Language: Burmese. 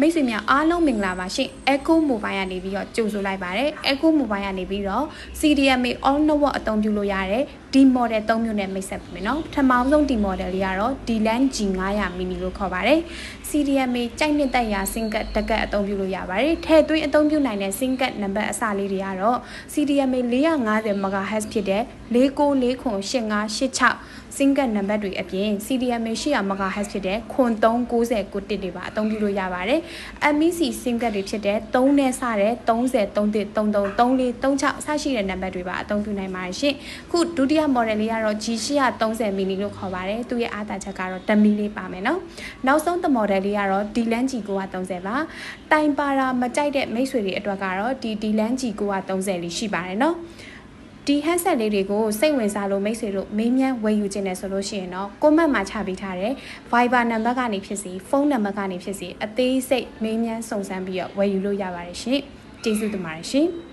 မိတ်ဆွေများအားလုံးမင်္ဂလာပါရှင် Echo Mobile ကနေပြီးတော့ကြိုဆိုလိုက်ပါတယ် Echo Mobile ကနေပြီးတော့ CDMA All Network အသုံးပြုလို့ရတဲ့ဒီ model 3မျိုးနဲ့မိတ်ဆက်ပြီနော်ပထမဆုံးဒီ model လေးကတော့ D-Lan G900 mini လို့ခေါ်ပါတယ် CDMA ကြိုက်နှစ်သက်ရာ single တကက်အသုံးပြုလို့ရပါတယ်ထည့်သွင်းအသုံးပြုနိုင်တဲ့ single နံပါတ်အစလေးတွေကတော့ CDMA 450 MHz ဖြစ်တဲ့69498586 single နံပါတ်တွေအပြင် CDMA 800 MHz ဖြစ်တဲ့ခွန်390ကိုတစ်တွေပါအသုံးပြုလို့ရပါတယ်။ MEC single တွေဖြစ်တဲ့3နဲ့စတဲ့30 33 33 34 36စရှိတဲ့နံပါတ်တွေပါအသုံးပြုနိုင်ပါတယ်ရှင်။ခုဒုတိယ model လေးကတော့ G830 mini လို့ခေါ်ပါတယ်။သူ့ရဲ့အားသာချက်ကတော့10 mini ပါမယ်နော်။နောက်ဆုံး the model လေးကတော့ D-Lan G930 ပါ။တိုင်ပါတာမကြိုက်တဲ့မိတ်ဆွေတွေအတွက်ကတော့ဒီ D-Lan G930 လေးရှိပါတယ်နော်။ဒီ handset လေးတွေကိုစိတ်ဝင်စားလို့မိတ်ဆွေတို့မေးမြန်းဝယ်ယူခြင်းနဲ့ဆိုလို့ရှိရင်တော့ comment မှာချပေးထားတဲ့ Viber နံပါတ်ကနေဖြစ်စီဖုန်းနံပါတ်ကနေဖြစ်စီအသေးစိတ်မေးမြန်းစုံစမ်းပြီးတော့ဝယ်ယူလို့ရပါတယ်ရှင်ကျေးဇူးတင်ပါတယ်ရှင်